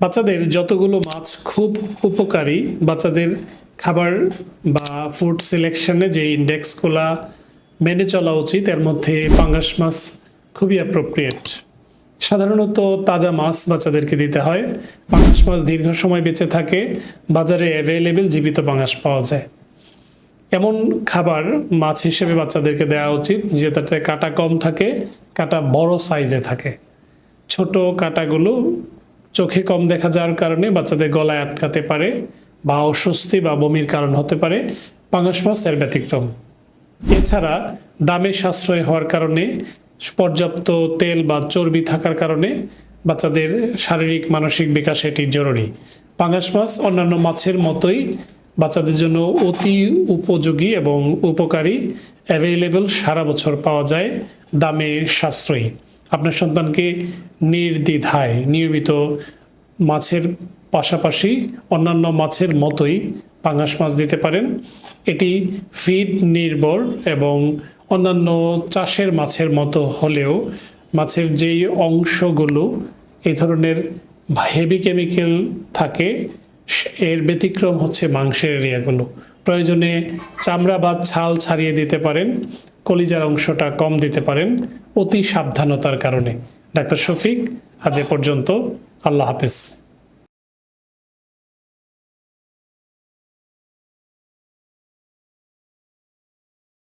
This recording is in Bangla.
বাচ্চাদের যতগুলো মাছ খুব উপকারী, বাচ্চাদের খাবার বা ফুড সিলেকশনে যে ইন্ডেক্সগুলা মেনে চলা উচিত, এর মধ্যে পাঙ্গাস মাছ খুবই অ্যাপ্রোপ্রিয়েট সাধারণত তাজা মাছ বাচ্চাদেরকে দিতে হয়। পাঙ্গাস মাছ দীর্ঘ সময় বেঁচে থাকে, বাজারে অ্যাভেলেবেল জীবিত পাঙ্গাস পাওয়া যায়। এমন খাবার মাছ হিসেবে বাচ্চাদেরকে দেওয়া উচিত যেটাতে কাটা কম থাকে, কাটা বড় সাইজে থাকে। ছোট কাটাগুলো চোখে কম দেখা যাওয়ার কারণে বাচ্চাদের গলায় আটকাতে পারে বা অস্বস্তি বা বমির কারণ হতে পারে। পাঙাশ মাছ এর ব্যতিক্রম। এছাড়া দামে সাশ্রয় হওয়ার কারণে পর্যাপ্ত তেল বা চর্বি থাকার কারণে বাচ্চাদের শারীরিক, মানসিক বিকাশ এটি জরুরি। পাঙাশ মাছ অন্যান্য মাছের মতোই বাচ্চাদের জন্য অতি উপযোগী এবং উপকারী। অ্যাভেলেবল সারা বছর পাওয়া যায়। দামে সাশ্রয়ী। আপনার সন্তানকে নির্দ্বিধায়, নিয়মিত মাছের পাশাপাশি অন্যান্য মাছের মতোই পাঙাশ মাছ দিতে পারেন। এটি ফিড নির্ভর এবং অন্যান্য চাষের মাছের মতো হলেও মাছের যেই অংশগুলো এই ধরনের হেভি কেমিক্যাল থাকে এর ব্যতিক্রম হচ্ছে মাংসের এরিয়াগুলো। প্রয়োজনে চামড়া বা ছাল ছাড়িয়ে দিতে পারেন, কলিজার অংশটা কম দিতে পারেন অতি সাবধানতার কারণে। ডাক্তার শফিক, আজ এ পর্যন্ত। আল্লাহ হাফেজ।